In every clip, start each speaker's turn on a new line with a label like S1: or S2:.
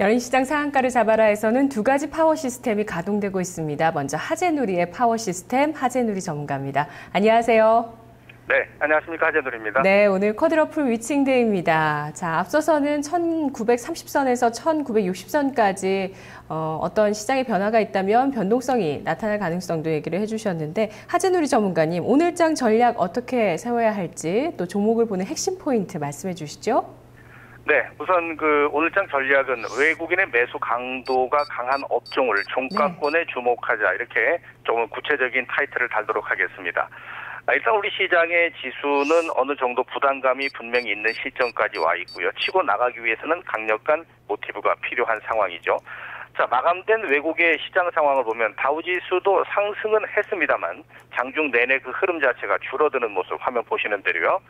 S1: 열린시장 상한가를 잡아라에서는 두 가지 파워 시스템이 가동되고 있습니다. 먼저 하재누리의 파워 시스템 하재누리 전문가입니다. 안녕하세요.
S2: 네, 안녕하십니까 하재누리입니다.
S1: 네, 오늘 쿼드러플 위칭데이입니다. 자, 앞서서는 1930선에서 1960선까지 어, 어떤 시장의 변화가 있다면 변동성이 나타날 가능성도 얘기를 해주셨는데 하재누리 전문가님 오늘장 전략 어떻게 세워야 할지 또 종목을 보는 핵심 포인트 말씀해 주시죠.
S2: 네, 우선 그 오늘장 전략은 외국인의 매수 강도가 강한 업종을 종가권에 네. 주목하자 이렇게 조금 구체적인 타이틀을 달도록 하겠습니다. 아, 일단 우리 시장의 지수는 어느 정도 부담감이 분명히 있는 시점까지 와 있고요. 치고 나가기 위해서는 강력한 모티브가 필요한 상황이죠. 자, 마감된 외국의 시장 상황을 보면 다우지수도 상승은 했습니다만 장중 내내 그 흐름 자체가 줄어드는 모습 화면 보시는 대로요.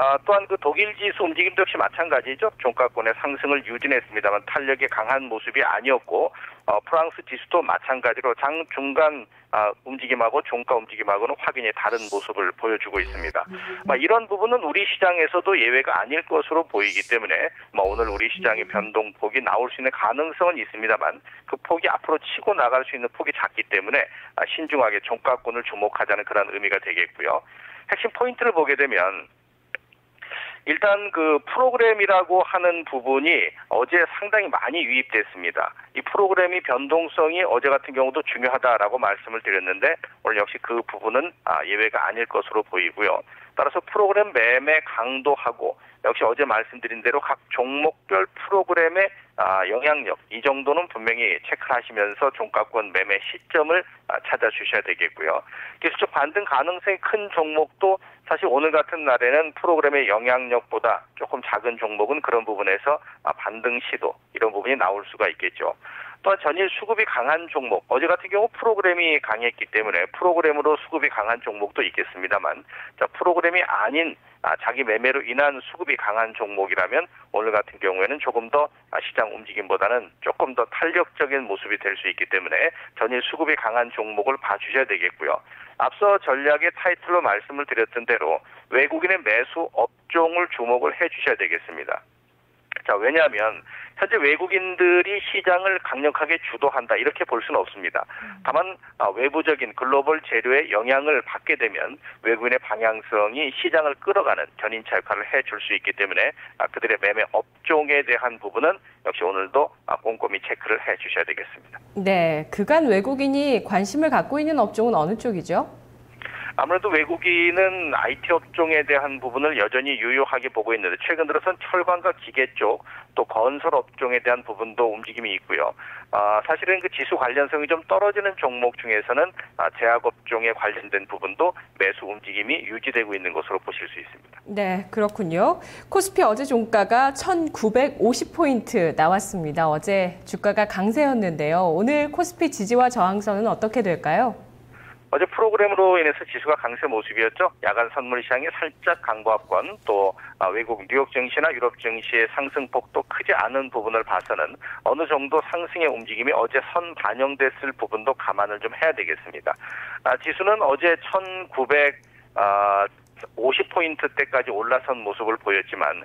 S2: 아, 또한 그 독일 지수 움직임도 역시 마찬가지죠. 종가권의 상승을 유진했습니다만 탄력이 강한 모습이 아니었고 어, 프랑스 지수도 마찬가지로 장 중간 아, 움직임하고 종가 움직임하고는 확연히 다른 모습을 보여주고 있습니다. 뭐 이런 부분은 우리 시장에서도 예외가 아닐 것으로 보이기 때문에 뭐 오늘 우리 시장의 변동폭이 나올 수 있는 가능성은 있습니다만 그 폭이 앞으로 치고 나갈 수 있는 폭이 작기 때문에 아, 신중하게 종가권을 주목하자는 그런 의미가 되겠고요. 핵심 포인트를 보게 되면 일단 그 프로그램이라고 하는 부분이 어제 상당히 많이 유입됐습니다. 이 프로그램이 변동성이 어제 같은 경우도 중요하다라고 말씀을 드렸는데 오늘 역시 그 부분은 아, 예외가 아닐 것으로 보이고요. 따라서 프로그램 매매 강도하고 역시 어제 말씀드린 대로 각 종목별 프로그램의 아, 영향력 이 정도는 분명히 체크하시면서 종가권 매매 시점을 아, 찾아주셔야 되겠고요. 기술적 반등 가능성이 큰 종목도 사실 오늘 같은 날에는 프로그램의 영향력보다 조금 작은 종목은 그런 부분에서 아, 반등 시도 이런 부분이 나올 수가 있겠죠. 또한 전일 수급이 강한 종목, 어제 같은 경우 프로그램이 강했기 때문에 프로그램으로 수급이 강한 종목도 있겠습니다만, 자, 프로그램이 아닌 아, 자기 매매로 인한 수급이 강한 종목이라면 오늘 같은 경우에는 조금 더 아, 시장 움직임보다는 조금 더 탄력적인 모습이 될 수 있기 때문에 전일 수급이 강한 종목을 봐주셔야 되겠고요. 앞서 전략의 타이틀로 말씀을 드렸던 대로 외국인의 매수 업종을 주목을 해 주셔야 되겠습니다. 자, 왜냐하면 현재 외국인들이 시장을 강력하게 주도한다 이렇게 볼 수는 없습니다. 다만 아, 외부적인 글로벌 재료의 영향을 받게 되면 외국인의 방향성이 시장을 끌어가는 견인차 역할을 해줄 수 있기 때문에 아, 그들의 매매 업종에 대한 부분은 역시 오늘도 아, 꼼꼼히 체크를 해주셔야 되겠습니다.
S1: 네, 그간 외국인이 관심을 갖고 있는 업종은 어느 쪽이죠?
S2: 아무래도 외국인은 IT 업종에 대한 부분을 여전히 유효하게 보고 있는데 최근 들어선 철강과 기계 쪽 또 건설 업종에 대한 부분도 움직임이 있고요. 아, 사실은 그 지수 관련성이 좀 떨어지는 종목 중에서는 아, 제약 업종에 관련된 부분도 매수 움직임이 유지되고 있는 것으로 보실 수 있습니다.
S1: 네, 그렇군요. 코스피 어제 종가가 1,950포인트 나왔습니다. 어제 주가가 강세였는데요. 오늘 코스피 지지와 저항선은 어떻게 될까요?
S2: 어제 프로그램으로 인해서 지수가 강세 모습이었죠. 야간 선물 시장이 살짝 강보합권 또 아, 외국 뉴욕 증시나 유럽 증시의 상승폭도 크지 않은 부분을 봐서는 어느 정도 상승의 움직임이 어제 선 반영됐을 부분도 감안을 좀 해야 되겠습니다. 아, 지수는 어제 1900 아, 50포인트 대까지 올라선 모습을 보였지만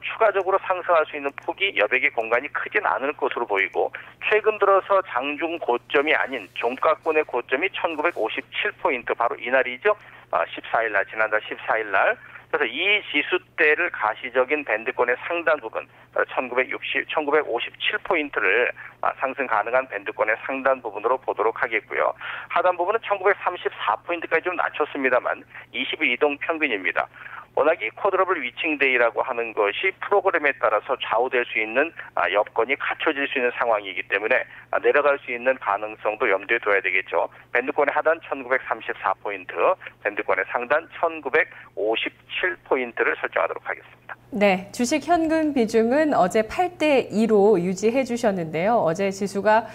S2: 추가적으로 상승할 수 있는 폭이 여백의 공간이 크진 않을 것으로 보이고 최근 들어서 장중 고점이 아닌 종가권의 고점이 1957포인트 바로 이날이죠. 14일 날 지난달 14일 날 그래서 이 지수대를 가시적인 밴드권의 상단 부분 1960, 1957포인트를 상승 가능한 밴드권의 상단 부분으로 보도록 하겠고요. 하단 부분은 1934포인트까지 좀 낮췄습니다만 22이동 평균입니다. 워낙 이 쿼드러블 위칭데이라고 하는 것이 프로그램에 따라서 좌우될 수 있는 아, 여건이 갖춰질 수 있는 상황이기 때문에 아, 내려갈 수 있는 가능성도 염두에 둬야 되겠죠. 밴드권의 하단 1934포인트, 밴드권의 상단 1957포인트를 설정하도록 하겠습니다.
S1: 네, 주식 현금 비중은 어제 8대 2로 유지해 주셨는데요. 어제 지수가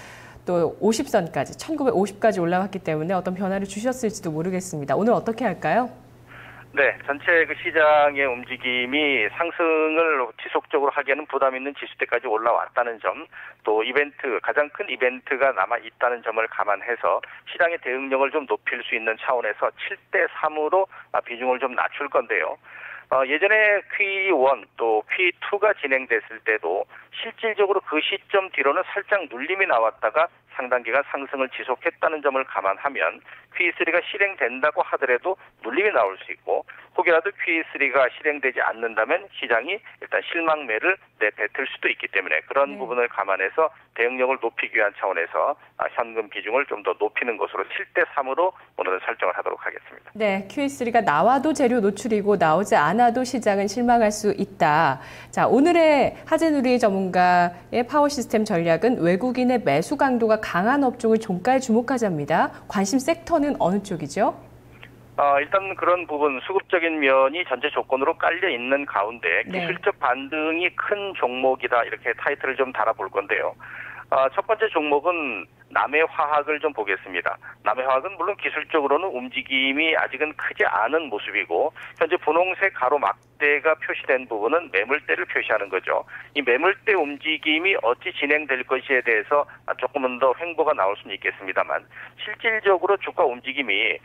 S1: 또 50선까지, 1950까지 올라갔기 때문에 어떤 변화를 주셨을지도 모르겠습니다. 오늘 어떻게 할까요?
S2: 네, 전체 그 시장의 움직임이 상승을 지속적으로 하기에는 부담 있는 지수대까지 올라왔다는 점, 또 이벤트, 가장 큰 이벤트가 남아 있다는 점을 감안해서 시장의 대응력을 좀 높일 수 있는 차원에서 7대 3으로 비중을 좀 낮출 건데요. 어, 예전에 Q1 또 Q2가 진행됐을 때도 실질적으로 그 시점 뒤로는 살짝 눌림이 나왔다가 상당 기간 상승을 지속했다는 점을 감안하면 Q3가 실행된다고 하더라도 눌림이 나올 수 있고 혹여라도 Q3가 실행되지 않는다면 시장이 일단 실망매를 내뱉을 수도 있기 때문에 그런
S1: 네.
S2: 부분을 감안해서 대응력을 높이기 위한 차원에서 아, 현금 비중을 좀 더 높이는 것으로 7대 3으로 오늘은 설정을 하도록 하겠습니다.
S1: 네, QE3가 나와도 재료 노출이고 나오지 않아도 시장은 실망할 수 있다. 자, 오늘의 하재누리 전문가의 파워 시스템 전략은 외국인의 매수 강도가 강한 업종을 종가에 주목하자입니다. 관심 섹터는 어느 쪽이죠?
S2: 어, 일단 그런 부분 수급적인 면이 전체 조건으로 깔려 있는 가운데
S1: 네.
S2: 기술적 반등이 큰 종목이다 이렇게 타이틀을 좀 달아볼 건데요. 어, 첫 번째 종목은 남해 화학을 좀 보겠습니다. 남해 화학은 물론 기술적으로는 움직임이 아직은 크지 않은 모습이고 현재 분홍색 가로 막대가 표시된 부분은 매물대를 표시하는 거죠. 이 매물대 움직임이 어찌 진행될 것에 대해서 조금은 더 횡보가 나올 수는 있겠습니다만 실질적으로 주가 움직임이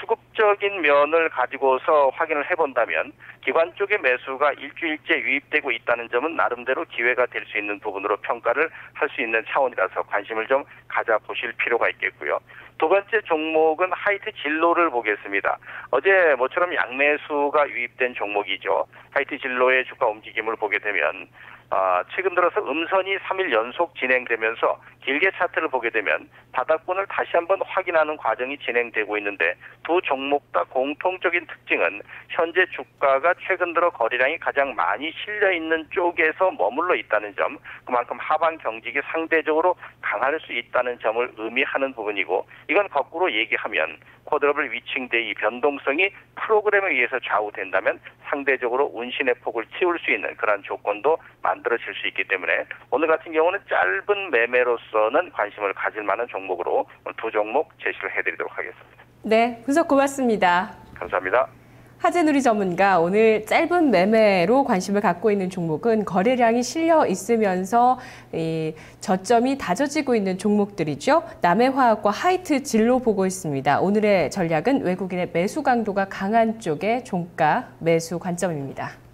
S2: 수급적인 면을 가지고서 확인을 해본다면 기관 쪽의 매수가 일주일째 유입되고 있다는 점은 나름대로 기회가 될 수 있는 부분으로 평가를 할 수 있는 차원이라서 관심을 좀 가져보실 필요가 있겠고요. 두 번째 종목은 하이트 진로를 보겠습니다. 어제 모처럼 양매수가 유입된 종목이죠. 하이트 진로의 주가 움직임을 보게 되면 아, 최근 들어서 음선이 3일 연속 진행되면서 길게 차트를 보게 되면 바닥권을 다시 한번 확인하는 과정이 진행되고 있는데 두 종목 다 공통적인 특징은 현재 주가가 최근 들어 거래량이 가장 많이 실려 있는 쪽에서 머물러 있다는 점, 그만큼 하방 경직이 상대적으로 강할 수 있다는 점을 의미하는 부분이고 이건 거꾸로 얘기하면 코드러블 위칭대의 변동성이 프로그램에 의해서 좌우된다면 상대적으로 운신의 폭을 키울 수 있는 그런 조건도 만들어질 수 있기 때문에 오늘 같은 경우는 짧은 매매로서는 관심을 가질 만한 종목으로 두 종목 제시를 해드리도록 하겠습니다.
S1: 네, 분석 고맙습니다.
S2: 감사합니다.
S1: 하재누리 전문가 오늘 짧은 매매로 관심을 갖고 있는 종목은 거래량이 실려 있으면서 이 저점이 다져지고 있는 종목들이죠. 남해화학과 하이트 진로 보고 있습니다. 오늘의 전략은 외국인의 매수 강도가 강한 쪽의 종가 매수 관점입니다.